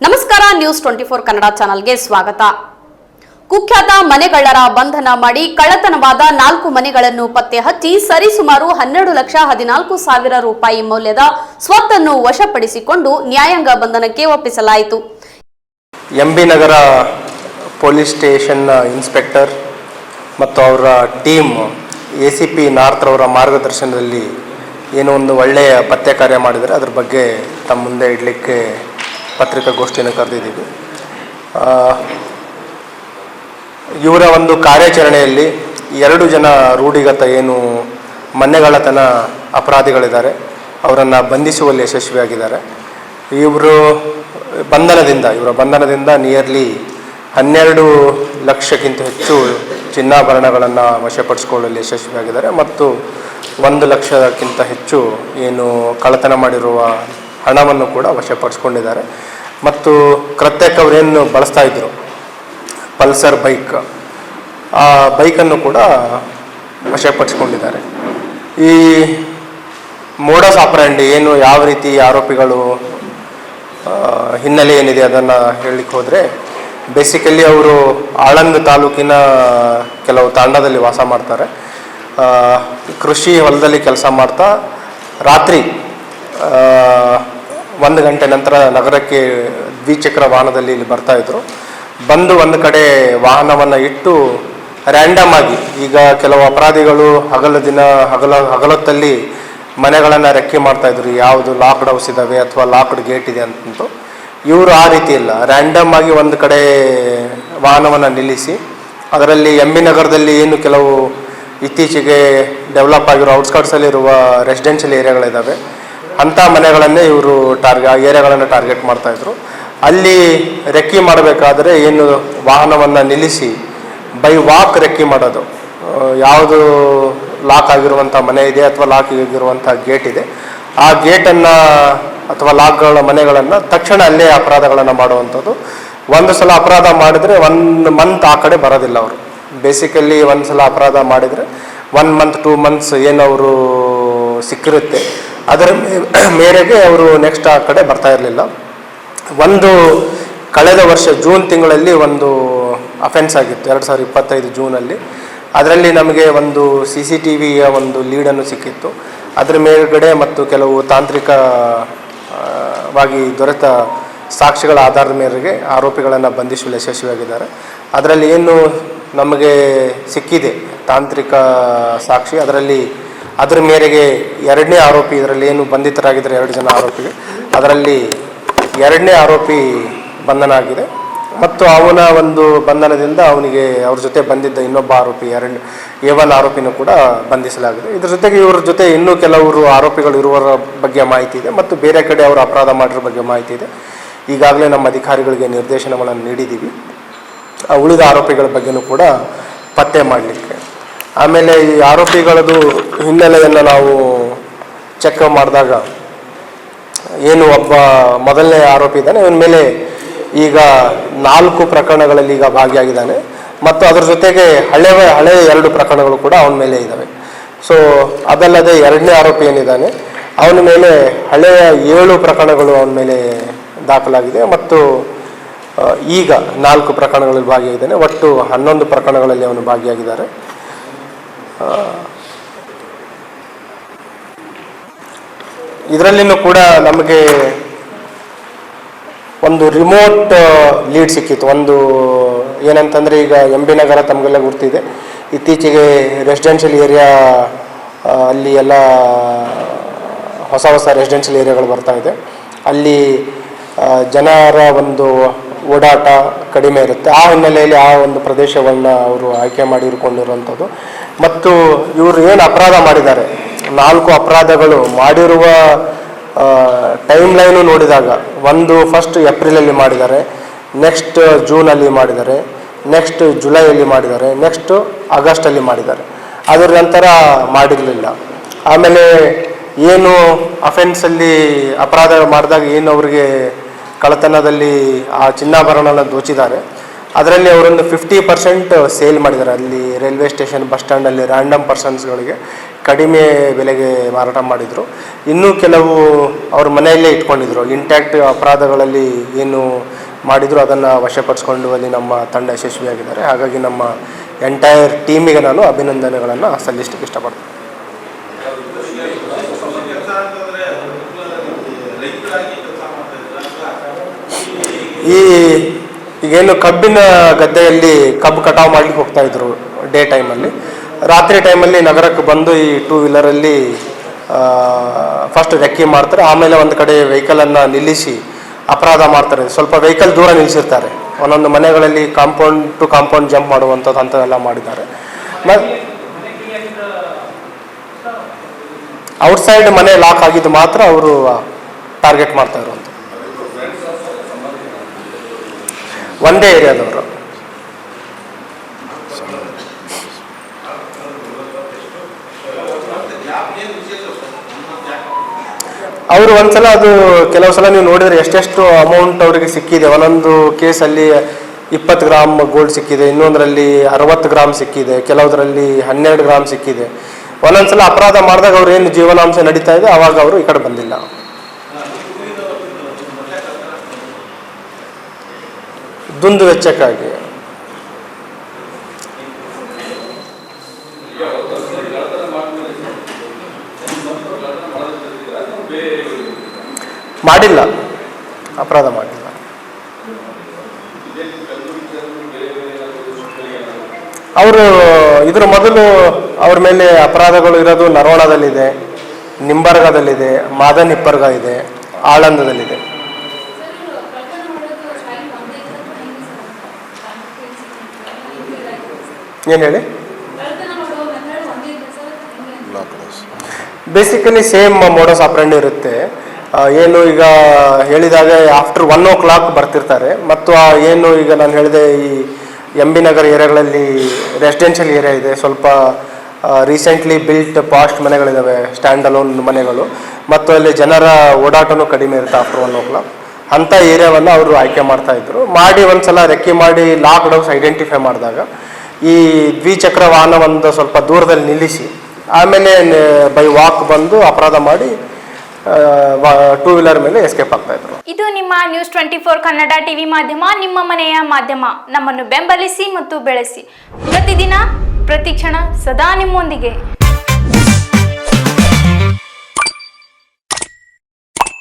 ನಮಸ್ಕಾರ news twenty four Kannada ಚಾನಲ್ಗೆ ಸ್ವಾಗತ. ಕುಖ್ಯಾತ ಮನೆಗಳ್ಳರ ಬಂಧನ ಮಾಡಿ ಕಳ್ಳತನವಾದ ನಾಲ್ಕು ಮನೆಗಳನ್ನು ಪತ್ತೆ ಹಚ್ಚಿ ಸರಿಸುಮಾರು ಹನ್ನೆರಡು ಲಕ್ಷ ಹದಿನಾಲ್ಕು ಸಾವಿರ ರೂಪಾಯಿ ಮೌಲ್ಯದ ಸ್ವತ್ತನ್ನು ವಶಪಡಿಸಿಕೊಂಡು ನ್ಯಾಯಾಂಗ ಬಂಧನಕ್ಕೆ ಒಪ್ಪಿಸಲಾಯಿತು. ಎಂಬಿ ನಗರ ಪೊಲೀಸ್ ಸ್ಟೇಷನ್ನ ಇನ್ಸ್ಪೆಕ್ಟರ್ ಮತ್ತು ಅವರ team A C P north ಮಾರ್ಗದರ್ಶನದಲ್ಲಿ ಏನೋ ಒಂದು ಒಳ್ಳೆಯ ಪತ್ತೆ ಕಾರ್ಯ ಮಾಡಿದರೆ ಅದ್ರ ಬಗ್ಗೆ ತಮ್ಮ ಮುಂದೆ ಇಡಲಿಕ್ಕೆ ಪತ್ರಿಕಾಗೋಷ್ಠಿಯನ್ನು ಕರೆದಿದ್ದೀವಿ. ಇವರ ಒಂದು ಕಾರ್ಯಾಚರಣೆಯಲ್ಲಿ ಎರಡು ಜನ ರೂಢಿಗತ ಏನು ಮನೆಗಳತನ ಅಪರಾಧಿಗಳಿದ್ದಾರೆ. ಅವರನ್ನು ಬಂಧಿಸುವಲ್ಲಿ ಯಶಸ್ವಿಯಾಗಿದ್ದಾರೆ. ಇವರು ಬಂಧನದಿಂದ, ಇವರ ಬಂಧನದಿಂದ ನಿಯರ್ಲಿ ಹನ್ನೆರಡು ಲಕ್ಷಕ್ಕಿಂತ ಹೆಚ್ಚು ಚಿನ್ನಾಭರಣಗಳನ್ನು ವಶಪಡಿಸಿಕೊಳ್ಳಲು ಯಶಸ್ವಿಯಾಗಿದ್ದಾರೆ. ಮತ್ತು ಒಂದು ಲಕ್ಷಕ್ಕಿಂತ ಹೆಚ್ಚು ಏನು ಕಳ್ಳತನ ಮಾಡಿರುವ ಹಣವನ್ನು ಕೂಡ ವಶಪಡಿಸ್ಕೊಂಡಿದ್ದಾರೆ. ಮತ್ತು ಕೃತ್ಯಕ್ಕೆ ಅವರೇನು ಬಳಸ್ತಾ ಇದ್ರು? Pulsar bike. ಆ ಬೈಕನ್ನು ಕೂಡ ವಶಪಡಿಸ್ಕೊಂಡಿದ್ದಾರೆ. ಈ ಮೋಡಸ್ ಆಪರಂಡಿ ಏನು, ಯಾವ ರೀತಿ ಆರೋಪಿಗಳು ಹಿನ್ನೆಲೆ ಏನಿದೆ ಅದನ್ನು ಹೇಳಲಿಕ್ಕೆ ಹೋದರೆ ಬೇಸಿಕಲಿ ಅವರು ಆಳಂದ್ ತಾಲೂಕಿನ ಕೆಲವು ತಾಂಡದಲ್ಲಿ ವಾಸ ಮಾಡ್ತಾರೆ. ಕೃಷಿ ಹೊಲದಲ್ಲಿ ಕೆಲಸ ಮಾಡ್ತಾ ರಾತ್ರಿ ಒಂದು ಗಂಟೆ ನಂತರ ನಗರಕ್ಕೆ ದ್ವಿಚಕ್ರ ವಾಹನದಲ್ಲಿ ಇಲ್ಲಿ ಬರ್ತಾ ಇದ್ರು. ಬಂದು ಒಂದು ಕಡೆ ವಾಹನವನ್ನು ಇಟ್ಟು ರ್ಯಾಂಡಮ್ ಆಗಿ, ಈಗ ಕೆಲವು ಅಪರಾಧಿಗಳು ಹಗಲ ದಿನ, ಹಗಲ, ಹಗಲೊತ್ತಲ್ಲಿ ಮನೆಗಳನ್ನು ರೆಕ್ಕೆ ಮಾಡ್ತಾ ಇದ್ರು. ಯಾವುದು ಲಾಕ್ಡ್ ಹೌಸ್ ಇದ್ದಾವೆ ಅಥವಾ ಲಾಕ್ಡ್ ಗೇಟ್ ಇದೆ ಅಂತಂತು. ಇವರು ಆ ರೀತಿ ಇಲ್ಲ. ರ್ಯಾಂಡಮ್ ಆಗಿ ಒಂದು ಕಡೆ ವಾಹನವನ್ನು ನಿಲ್ಲಿಸಿ, ಅದರಲ್ಲಿ ಎಂ ಬಿ ನಗರದಲ್ಲಿ ಏನು ಕೆಲವು ಇತ್ತೀಚೆಗೆ ಡೆವಲಪ್ ಆಗಿರೋ ಔಟ್ಸ್ಕಟ್ಸಲ್ಲಿರುವ ರೆಸಿಡೆನ್ಷಿಯಲ್ ಏರಿಯಾಗಳಿದ್ದಾವೆ ಅಂಥ ಮನೆಗಳನ್ನೇ ಇವರು ಟಾರ್ಗೆ ಏರಿಯಾಗಳನ್ನು ಟಾರ್ಗೆಟ್ ಮಾಡ್ತಾಯಿದ್ರು ಅಲ್ಲಿ ರೆಕ್ಕಿ ಮಾಡಬೇಕಾದ್ರೆ ಏನು ವಾಹನವನ್ನು ನಿಲ್ಲಿಸಿ ಬೈ ವಾಕ್ ರೆಕ್ಕಿ ಮಾಡೋದು. ಯಾವುದು ಲಾಕ್ ಆಗಿರುವಂಥ ಮನೆ ಇದೆ ಅಥವಾ ಲಾಕ್ ಆಗಿರುವಂಥ ಗೇಟ್ ಇದೆ. ಆ ಗೇಟನ್ನು ಅಥವಾ ಲಾಕ್ಗಳ ಮನೆಗಳನ್ನು ತಕ್ಷಣ ಅಲ್ಲೇ ಅಪರಾಧಗಳನ್ನು ಮಾಡುವಂಥದ್ದು. ಒಂದು ಸಲ ಅಪರಾಧ ಮಾಡಿದರೆ ಒಂದು ಮಂತ್ ಆ ಕಡೆ ಬರೋದಿಲ್ಲ ಅವರು. ಬೇಸಿಕಲಿ ಒಂದು ಸಲ ಅಪರಾಧ ಮಾಡಿದರೆ ಒನ್ ಮಂತ್, ಟೂ ಮಂತ್ಸ್ ಏನು ಅವರು ಸಿಕ್ಕಿರುತ್ತೆ. ಅದರ ಮೇರೆಗೆ ಅವರು ನೆಕ್ಸ್ಟ್ ಆ ಕಡೆ ಬರ್ತಾ ಇರಲಿಲ್ಲ. ಒಂದು ಕಳೆದ ವರ್ಷ ಜೂನ್ ತಿಂಗಳಲ್ಲಿ ಒಂದು ಅಫೆನ್ಸ್ ಆಗಿತ್ತು, ಎರಡು ಸಾವಿರದ ಇಪ್ಪತ್ತೈದು ಜೂನಲ್ಲಿ. ಅದರಲ್ಲಿ ನಮಗೆ ಒಂದು ಸಿ ಸಿ ಟಿ ವಿಯ ಒಂದು ಲೀಡನ್ನು ಸಿಕ್ಕಿತ್ತು. ಅದರ ಮೇಲುಗಡೆ ಮತ್ತು ಕೆಲವು ತಾಂತ್ರಿಕವಾಗಿ ದೊರೆತ ಸಾಕ್ಷಿಗಳ ಆಧಾರದ ಮೇರೆಗೆ ಆರೋಪಿಗಳನ್ನು ಬಂಧಿಸಲು ಯಶಸ್ವಿಯಾಗಿದ್ದಾರೆ. ಅದರಲ್ಲಿ ಏನು ನಮಗೆ ಸಿಕ್ಕಿದೆ, ತಾಂತ್ರಿಕ ಸಾಕ್ಷಿ, ಅದರಲ್ಲಿ ಅದರ ಮೇರೆಗೆ ಎರಡನೇ ಆರೋಪಿ ಇದರಲ್ಲಿ ಏನು ಬಂಧಿತರಾಗಿದ್ದಾರೆ ಎರಡು ಜನ ಆರೋಪಿಗೆ ಅದರಲ್ಲಿ ಎರಡನೇ ಆರೋಪಿ ಬಂಧನ ಆಗಿದೆ ಮತ್ತು ಅವನ ಒಂದು ಬಂಧನದಿಂದ ಅವನಿಗೆ ಅವ್ರ ಜೊತೆ ಬಂದಿದ್ದ ಇನ್ನೊಬ್ಬ ಆರೋಪಿ ಎರಡು ಎ ಆರೋಪಿನೂ ಕೂಡ ಬಂಧಿಸಲಾಗಿದೆ. ಇದರ ಜೊತೆಗೆ ಇವರ ಜೊತೆ ಇನ್ನೂ ಕೆಲವರು ಆರೋಪಿಗಳು ಇರುವರ ಬಗ್ಗೆ ಮಾಹಿತಿ ಇದೆ ಮತ್ತು ಬೇರೆ ಕಡೆ ಅವರು ಅಪರಾಧ ಮಾಡಿರೋ ಬಗ್ಗೆ ಮಾಹಿತಿ ಇದೆ. ಈಗಾಗಲೇ ನಮ್ಮ ಅಧಿಕಾರಿಗಳಿಗೆ ನಿರ್ದೇಶನಗಳನ್ನು ನೀಡಿದ್ದೀವಿ. ಉಳಿದ ಆರೋಪಿಗಳ ಬಗ್ಗೆನೂ ಕೂಡ ಪತ್ತೆ ಮಾಡಲಿಕ್ಕೆ ಆಮೇಲೆ ಈ ಆರೋಪಿಗಳದು ಹಿನ್ನೆಲೆಯನ್ನು ನಾವು ಚೆಕ್ ಮಾಡಿದಾಗ ಏನು ಒಬ್ಬ ಮೊದಲನೇ ಆರೋಪಿ ಇದ್ದಾನೆ, ಇವನ ಮೇಲೆ ಈಗ ನಾಲ್ಕು ಪ್ರಕರಣಗಳಲ್ಲಿ ಈಗ ಭಾಗಿಯಾಗಿದ್ದಾನೆ. ಮತ್ತು ಅದರ ಜೊತೆಗೆ ಹಳೆ ಹಳೆ ಎರಡು ಪ್ರಕರಣಗಳು ಕೂಡ ಅವನ ಮೇಲೆ ಇದ್ದಾವೆ. ಸೊ ಅದಲ್ಲದೆ ಎರಡನೇ ಆರೋಪಿ ಏನಿದ್ದಾನೆ, ಅವನ ಮೇಲೆ ಹಳೆಯ ಏಳು ಪ್ರಕರಣಗಳು ಅವನ ಮೇಲೆ ದಾಖಲಾಗಿದೆ. ಮತ್ತು ಈಗ ನಾಲ್ಕು ಪ್ರಕರಣಗಳಲ್ಲಿ ಭಾಗಿಯಾಗಿದ್ದಾನೆ. ಒಟ್ಟು ಹನ್ನೊಂದು ಪ್ರಕರಣಗಳಲ್ಲಿ ಅವನು ಭಾಗಿಯಾಗಿದ್ದಾರೆ. ಇದರಲ್ಲಿನೂ ಕೂಡ ನಮಗೆ ಒಂದು ರಿಮೋಟ್ ಲೀಡ್ ಸಿಕ್ಕಿತ್ತು. ಒಂದು ಏನಂತಂದರೆ ಈಗ ಎಂ ಬಿ ನಗರ ತಮಗೆಲ್ಲ ಗುರ್ತಿದೆ. ಇತ್ತೀಚೆಗೆ ರೆಸಿಡೆನ್ಷಿಯಲ್ ಏರಿಯಾ ಅಲ್ಲಿ ಎಲ್ಲ ಹೊಸ ಹೊಸ ರೆಸಿಡೆನ್ಷಿಯಲ್ ಏರಿಯಾಗಳು ಬರ್ತಾ ಇದೆ. ಅಲ್ಲಿ ಜನರ ಒಂದು ಓಡಾಟ ಕಡಿಮೆ ಇರುತ್ತೆ. ಆ ಹಿನ್ನೆಲೆಯಲ್ಲಿ ಆ ಒಂದು ಪ್ರದೇಶವನ್ನು ಅವರು ಆಯ್ಕೆ ಮಾಡಿರ್ಕೊಂಡಿರುವಂಥದ್ದು ಮತ್ತು ಇವರು ಏನು ಅಪರಾಧ ಮಾಡಿದ್ದಾರೆ? ನಾಲ್ಕು ಅಪರಾಧಗಳು ಮಾಡಿರುವ ಟೈಮ್ ಲೈನು ನೋಡಿದಾಗ, ಒಂದು ಫಸ್ಟ್ ಏಪ್ರಿಲಲ್ಲಿ ಮಾಡಿದ್ದಾರೆ ನೆಕ್ಸ್ಟ್ ಜೂನಲ್ಲಿ ಮಾಡಿದ್ದಾರೆ ನೆಕ್ಸ್ಟ್ ಜುಲೈಯಲ್ಲಿ ಮಾಡಿದ್ದಾರೆ ನೆಕ್ಸ್ಟ್ ಆಗಸ್ಟಲ್ಲಿ ಮಾಡಿದ್ದಾರೆ. ಅದರ ನಂತರ ಮಾಡಿರಲಿಲ್ಲ. ಆಮೇಲೆ ಏನು ಅಫೆನ್ಸಲ್ಲಿ ಅಪರಾಧ ಮಾಡಿದಾಗ ಏನು ಅವರಿಗೆ ಕಳ್ಳತನದಲ್ಲಿ ಆ ಚಿನ್ನಾಭರಣನ ದೋಚಿದ್ದಾರೆ. ಅದರಲ್ಲಿ ಅವರೊಂದು ಫಿಫ್ಟಿ ಪರ್ಸೆಂಟ್ ಸೇಲ್ ಮಾಡಿದ್ದಾರೆ. ಅಲ್ಲಿ ರೈಲ್ವೆ ಸ್ಟೇಷನ್ ಬಸ್ ಸ್ಟ್ಯಾಂಡಲ್ಲಿ ರ್ಯಾಂಡಮ್ ಪರ್ಸನ್ಸ್ಗಳಿಗೆ ಕಡಿಮೆ ಬೆಲೆಗೆ ಮಾರಾಟ ಮಾಡಿದರು. ಇನ್ನೂ ಕೆಲವು ಅವ್ರ ಮನೆಯಲ್ಲೇ ಇಟ್ಕೊಂಡಿದ್ರು. ಇಂಟ್ಯಾಕ್ಟ್ ಅಪರಾಧಗಳಲ್ಲಿ ಏನು ಮಾಡಿದ್ರು ಅದನ್ನು ಅಲ್ಲಿ ನಮ್ಮ ತಂಡ ಯಶಸ್ವಿಯಾಗಿದ್ದಾರೆ. ಹಾಗಾಗಿ ನಮ್ಮ ಎಂಟೈರ್ ಟೀಮಿಗೆ ನಾನು ಅಭಿನಂದನೆಗಳನ್ನು ಸಲ್ಲಿಸಲಿಕ್ಕೆ ಇಷ್ಟಪಡ್ತೀನಿ. ಈ ಈಗೇನು ಕಬ್ಬಿನ ಗದ್ದೆಯಲ್ಲಿ ಕಬ್ಬು ಕಟಾವು ಮಾಡ್ಲಿಕ್ಕೆ ಹೋಗ್ತಾ ಇದ್ರು ಡೇ ಟೈಮಲ್ಲಿ. ರಾತ್ರಿ ಟೈಮಲ್ಲಿ ನಗರಕ್ಕೆ ಬಂದು ಈ ಟೂ ವೀಲರಲ್ಲಿ ಫಸ್ಟ್ ರೆಕ್ಕಿ ಮಾಡ್ತಾರೆ. ಆಮೇಲೆ ಒಂದು ಕಡೆ ವೆಹಿಕಲನ್ನು ನಿಲ್ಲಿಸಿ ಅಪರಾಧ ಮಾಡ್ತಾರೆ. ಸ್ವಲ್ಪ ವೆಹಿಕಲ್ ದೂರ ನಿಲ್ಲಿಸಿರ್ತಾರೆ ಒಂದೊಂದು ಮನೆಗಳಲ್ಲಿ ಕಾಂಪೌಂಡ್ ಟು ಕಾಂಪೌಂಡ್ ಜಂಪ್ ಮಾಡುವಂಥದ್ದು ಅಂಥದ್ದೆಲ್ಲ ಮಾಡಿದ್ದಾರೆ. ಮತ್ತು ಔಟ್ಸೈಡ್ ಮನೆ ಲಾಕ್ ಆಗಿದ್ದು ಮಾತ್ರ ಅವರು ಟಾರ್ಗೆಟ್ ಮಾಡ್ತಾ ಇರುವಂಥದ್ದು. ಒಂದೇ ಏರಿಯಾದವರು. ಅವರು ಒಂದ್ಸಲ ಅದು ಕೆಲವು ಸಲ ನೀವು ನೋಡಿದ್ರೆ ಎಷ್ಟೆಷ್ಟು ಅಮೌಂಟ್ ಅವರಿಗೆ ಸಿಕ್ಕಿದೆ. ಒಂದೊಂದು ಕೇಸಲ್ಲಿ ಇಪ್ಪತ್ತು ಗ್ರಾಮ್ ಗೋಲ್ಡ್ ಸಿಕ್ಕಿದೆ, ಇನ್ನೊಂದರಲ್ಲಿ ಅರವತ್ತು ಗ್ರಾಮ್ ಸಿಕ್ಕಿದೆ, ಕೆಲವುದರಲ್ಲಿ ಹನ್ನೆರಡು ಗ್ರಾಮ್ ಸಿಕ್ಕಿದೆ. ಒಂದೊಂದ್ಸಲ ಅಪರಾಧ ಮಾಡಿದಾಗ ಅವ್ರು ಏನು ಜೀವನಾಂಶ ನಡೀತಾ ಇದೆ, ಅವಾಗ ಅವರು ಈ ಕಡೆ ಬಂದಿಲ್ಲ. ದುಂದು ವೆಚ್ಚಕ್ಕಾಗಿ. ಮಾಡಿಲ್ಲ. ಅಪರಾಧ ಮಾಡಿಲ್ಲ. ಅವರು, ಇದ್ರ ಮೊದಲು ಅವ್ರ ಮೇಲೆ ಅಪರಾಧಗಳು ಇರೋದು ನರೋಣದಲ್ಲಿದೆ ನಿಂಬರ್ಗದಲ್ಲಿದೆ, ಮಾದನಿಪ್ಪರ್ಗ ಇದೆ, ಆಳಂದದಲ್ಲಿದೆ. ಏನು ಹೇಳಿ? ಬೇಸಿಕಲಿ ಸೇಮ್ ಮೋಡಸ್ ಆಪ್ರೆಂಡ್ ಇರುತ್ತೆ. ಏನು ಈಗ ಹೇಳಿದಾಗ ಆಫ್ಟರ್ ಒನ್ ಓ ಕ್ಲಾಕ್ ಬರ್ತಿರ್ತಾರೆ. ಮತ್ತು ಆ ಏನು ಈಗ ನಾನು ಹೇಳಿದೆ ಈ ಎಂ ಬಿ ನಗರ್ ಏರಿಯಾಗಳಲ್ಲಿ ರೆಸಿಡೆನ್ಷಿಯಲ್ ಏರಿಯಾ ಇದೆ. ಸ್ವಲ್ಪ ರೀಸೆಂಟ್ಲಿ ಬಿಲ್ಟ್ ಪಾಸ್ಟ್ ಮನೆಗಳಿದ್ದಾವೆ ಸ್ಟ್ಯಾಂಡ್ ಅಲೋನ್ ಮನೆಗಳು. ಮತ್ತು ಅಲ್ಲಿ ಜನರ ಓಡಾಟನೂ ಕಡಿಮೆ ಇರುತ್ತೆ ಆಫ್ಟರ್ ಒನ್ ಓ ಕ್ಲಾಕ್ ಅಂಥ ಏರಿಯಾವನ್ನು ಅವರು ಆಯ್ಕೆ ಮಾಡ್ತಾಯಿದ್ರು ಮಾಡಿ ಒಂದು ಸಲ ರೆಕ್ಕಿ ಮಾಡಿ ಲಾಕ್ ಡೌನ್ಸ್ ಐಡೆಂಟಿಫೈ ಮಾಡಿದಾಗ ಈ ದ್ವಿಚಕ್ರ ವಾಹನವನ್ನು ಸ್ವಲ್ಪ ದೂರದಲ್ಲಿ ನಿಲ್ಲಿಸಿ, ಆಮೇಲೆ ಬೈ ವಾಕ್ ಬಂದು ಅಪರಾಧ ಮಾಡಿ ಟೂ ವೀಲರ್ ಮೇಲೆ ಎಸ್ಕೇಪ್ ಆಗ್ತಾ ಇದ್ರು. ಇದು ನಿಮ್ಮ news twenty four Kannada TV ಮಾಧ್ಯಮ, ನಿಮ್ಮ ಮನೆಯ ಮಾಧ್ಯಮ. ನಮ್ಮನ್ನು ಬೆಂಬಲಿಸಿ ಮತ್ತು ಬೆಳೆಸಿ. ಪ್ರತಿದಿನ ಪ್ರತಿಕ್ಷಣ ಸದಾ ನಿಮ್ಮೊಂದಿಗೆ.